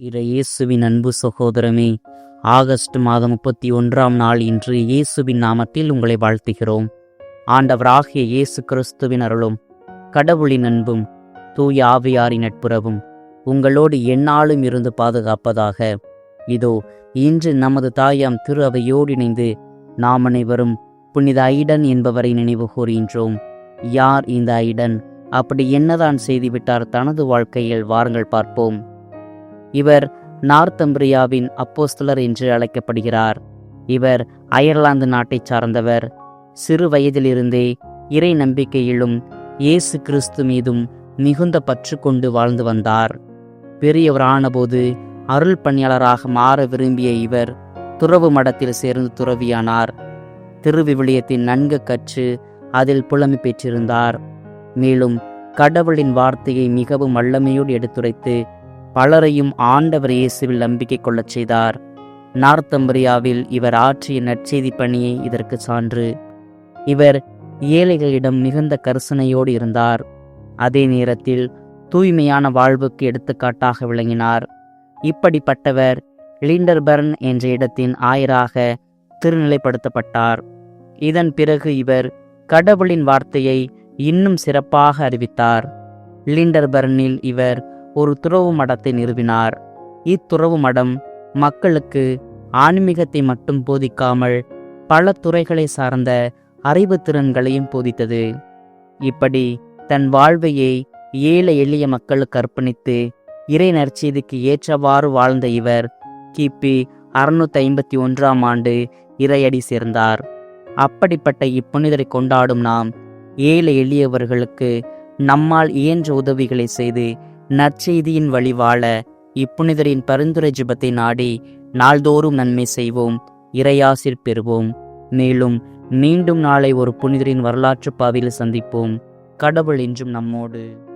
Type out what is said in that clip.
இறை இயேசுவின் அன்பு சகோதரமே ஆகஸ்ட் மாதம் முப்பத்தி ஒன்றாம் நாள் இன்று இயேசுவின் நாமத்தில் உங்களை வாழ்த்துகிறோம். ஆண்டவராகிய இயேசு கிறிஸ்துவின் அருளும் கடவுளின் அன்பும் தூய ஆவியாரின் நட்புறவும் உங்களோடு எந்நாளும் இருந்து பாதுகாப்பதாக. இதோ இன்று நமது தாயாம் திரு அவையோடு இணைந்து நாம் அனைவரும் புனித ஐடன் என்பவரை நினைவு கூறுகின்றோம். யார் இந்த ஐடன்? அப்படி என்னதான் செய்துவிட்டார்? தனது வாழ்க்கையில் வாருங்கள் பார்ப்போம். இவர் நார்த்தம்பிரியாவின் அப்போஸ்தலர் என்று அழைக்கப்படுகிறார். இவர் அயர்லாந்து நாட்டைச் சார்ந்தவர். சிறு வயதிலிருந்தே இறை நம்பிக்கையிலும் இயேசு கிறிஸ்து மீதும் மிகுந்த பற்று கொண்டு வாழ்ந்து வந்தார். பெரியவரானபோது அருள் பணியாளராக மாற விரும்பிய இவர் துறவு மடத்தில் சேர்ந்து துறவியானார். திருவிவிலியத்தின் நன்கு கற்று அதில் புலமை பெற்றிருந்தார். மேலும் கடவுளின் வார்த்தையை மிகவும் வல்லமையோடு எடுத்துரைத்து பலரையும் ஆண்டவர் இயேசுவில் நம்பிக்கை கொள்ளச் செய்தார். நார்த்தம்பரியாவில் இவர் ஆற்றிய நற்செய்தி பணியை இதற்கு சான்று. இவர் ஏழைகளிடம் மிகுந்த கரிசனையோடு இருந்தார். அதே நேரத்தில் தூய்மையான வாழ்வுக்கு எடுத்துக்காட்டாக விளங்கினார். இப்படிப்பட்டவர் லிண்டர்பர்ன் என்ற இடத்தின் ஆயராக திருநிலைப்படுத்தப்பட்டார். இதன் பிறகு இவர் கடவுளின் வார்த்தையை இன்னும் சிறப்பாக அறிவித்தார். லிண்டர்பர்னில் இவர் ஒரு துறவு மடத்தை நிறுவினார். இத்துறவு மடம் மக்களுக்கு ஆன்மீகத்தை மட்டும் போதிக்காமல் பல துறைகளை சார்ந்த அறிவு திறன்களையும் போதித்தது. இப்படி தன் வாழ்வையை ஏழை எளிய மக்களுக்கு அர்ப்பணித்து இறை நற்செய்திக்கு ஏற்றவாறு வாழ்ந்த இவர் கிபி அறுநூத்தி ஐம்பத்தி ஒன்றாம் ஆண்டு இறையடி சேர்ந்தார். அப்படிப்பட்ட இப்புனிதரை கொண்டாடும் நாம் ஏழை எளியவர்களுக்கு நம்மால் இயன்ற உதவிகளை செய்து நற்செய்தியின் வழி வாழ இப்புனிதரின் பரிந்துரை ஜிபத்தை நாடி நாள்தோறும் நன்மை செய்வோம் இறையாசிர் பெறுவோம். மேலும் மீண்டும் நாளை ஒரு புனிதரின் வரலாற்று பாதையில் சந்திப்போம். கடவுள் என்றும் நம்மோடு.